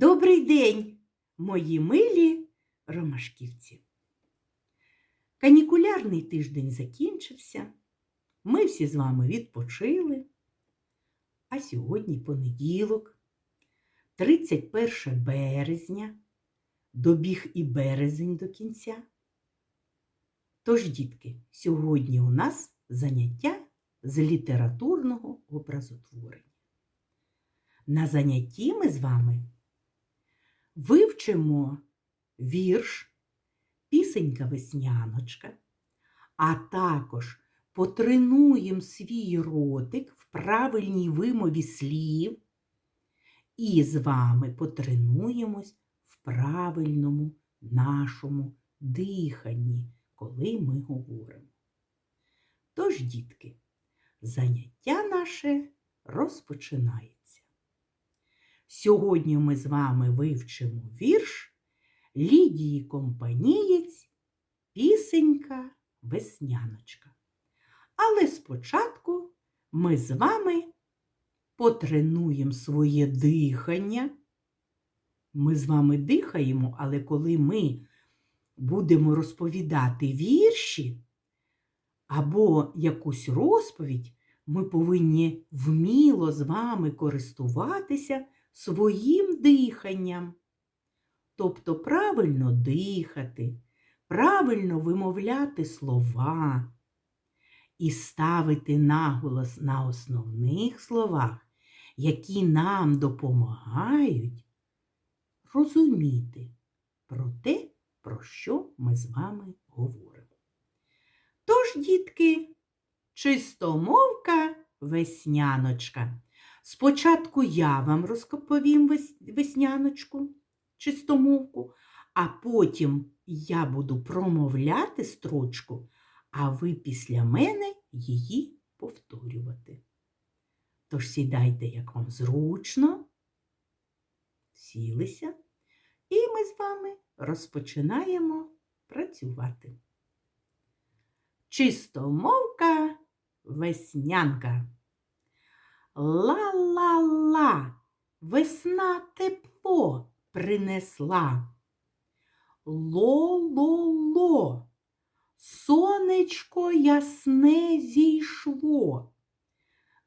Добрий день, мої милі ромашківці. Канікулярний тиждень закінчився. Ми всі з вами відпочили. А сьогодні понеділок, 31 березня, добіг і березень до кінця. Тож, дітки, сьогодні у нас заняття з літературного образотворення. На занятті ми з вами вивчимо вірш, пісенька весняночка, а також потренуємо свій ротик в правильній вимові слів і з вами потренуємось в правильному нашому диханні, коли ми говоримо. Тож, дітки, заняття наше розпочинається. Сьогодні ми з вами вивчимо вірш Лідії Компанієць, пісенька Весняночка. Але спочатку ми з вами потренуємо своє дихання. Ми з вами дихаємо, але коли ми будемо розповідати вірші або якусь розповідь, ми повинні вміло з вами користуватися своїм диханням. Тобто правильно дихати, правильно вимовляти слова і ставити наголос на основних словах, які нам допомагають розуміти про те, про що ми з вами говоримо. Тож, дітки, чистомовка весняночка. Спочатку я вам розповім весняночку, чистомовку, а потім я буду промовляти строчку, а ви після мене її повторювати. Тож сідайте, як вам зручно, сілися, і ми з вами розпочинаємо працювати. Чистомовка веснянка. Ла-ла-ла, весна тепло принесла. Ло-ло-ло, сонечко ясне зійшло.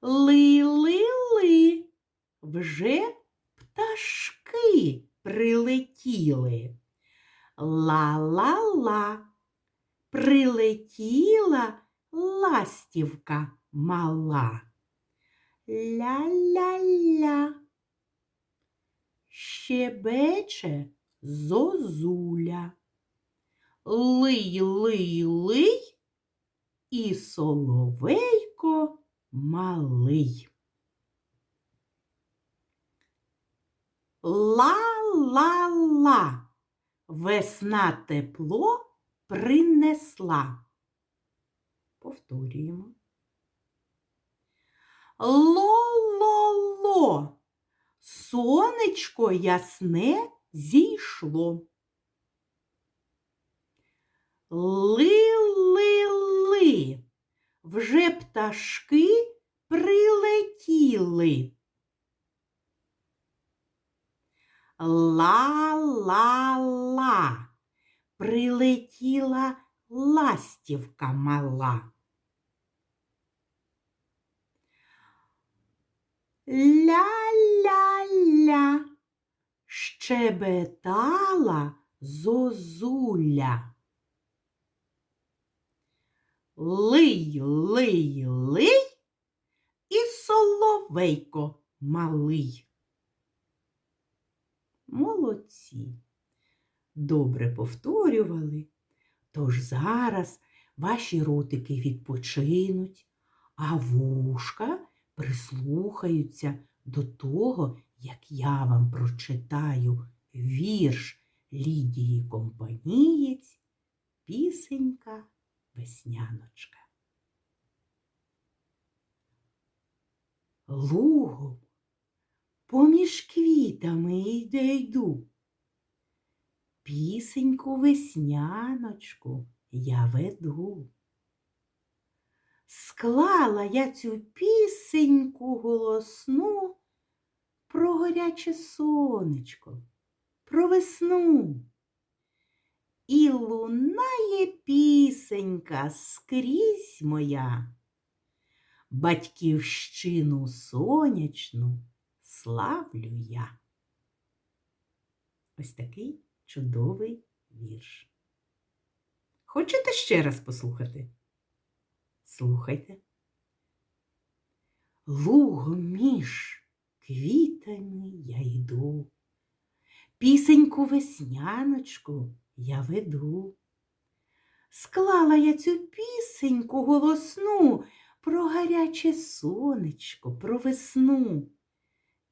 Ли-ли-ли, вже пташки прилетіли. Ла-ла-ла, прилетіла ластівка мала. Ля-ля-ля. Щебече зозуля. Лий, лий, лий і соловейко малий. Ла-ла-ла, весна тепло принесла. Повторюємо. Ло-ло-ло, сонечко ясне зійшло. Ли-ли-ли, вже пташки прилетіли. Ла-ла-ла, прилетіла ластівка мала. Ля-ля-ля, щебетала зозуля. Лий, лий, лий і соловейко малий. Молодці. Добре повторювали, тож зараз ваші ротики відпочинуть, а вушка прислухаються до того, як я вам прочитаю вірш Лідії Компанієць, пісенька Весняночка. Лугом поміж квітами йде йду. Пісеньку весняночку я веду. Склала я цю пісеньку голосну про горяче сонечко, про весну. І лунає пісенька скрізь моя. Батьківщину сонячну славлю я. Ось такий чудовий вірш. Хочете ще раз послухати? Слухайте. Лугом між квітами я йду, пісеньку весняночку я веду. Склала я цю пісеньку голосну про гаряче сонечко, про весну.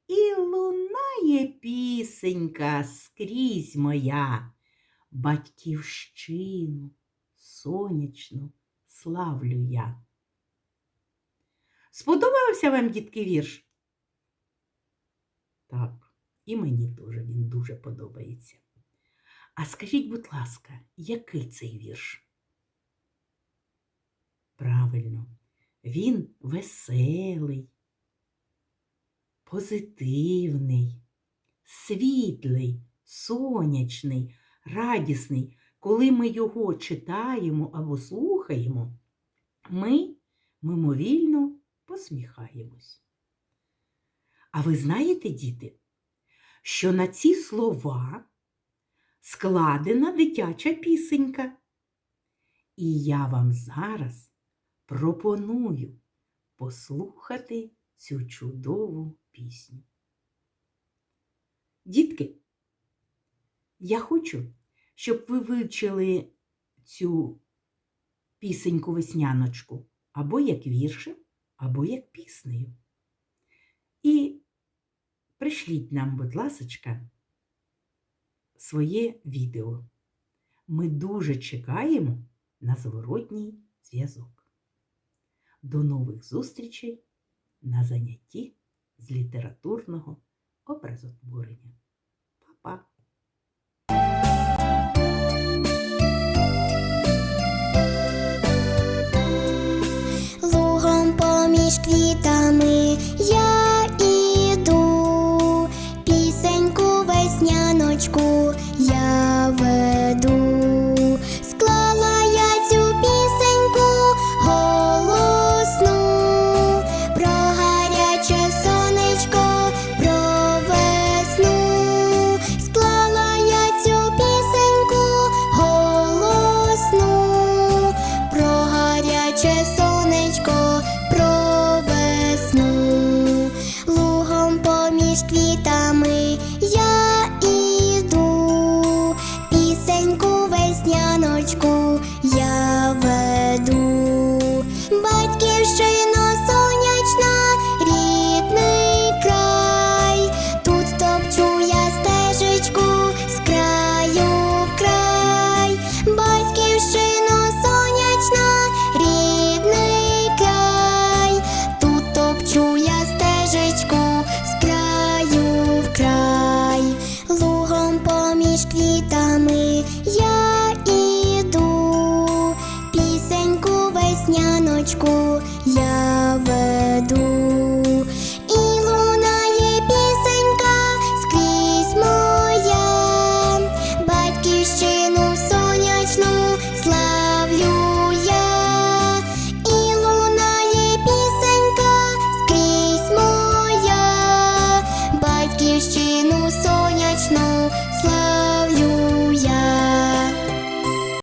І лунає пісенька скрізь моя, батьківщину сонячну славлю я. Сподобався вам, дітки, вірш? Так, і мені теж він дуже подобається. А скажіть, будь ласка, який цей вірш? Правильно, він веселий, позитивний, світлий, сонячний, радісний. Коли ми його читаємо або слухаємо, ми мимовільно посміхаємось. А ви знаєте, діти, що на ці слова складена дитяча пісенька. І я вам зараз пропоную послухати цю чудову пісню. Дітки, я хочу, щоб ви вивчили цю пісеньку весняночку або як віршем, або як піснею. І пришліть нам, будь ласочка, своє відео. Ми дуже чекаємо на зворотній зв'язок. До нових зустрічей на занятті з літературного образотворення. Квітами поміж квітами поміж квітами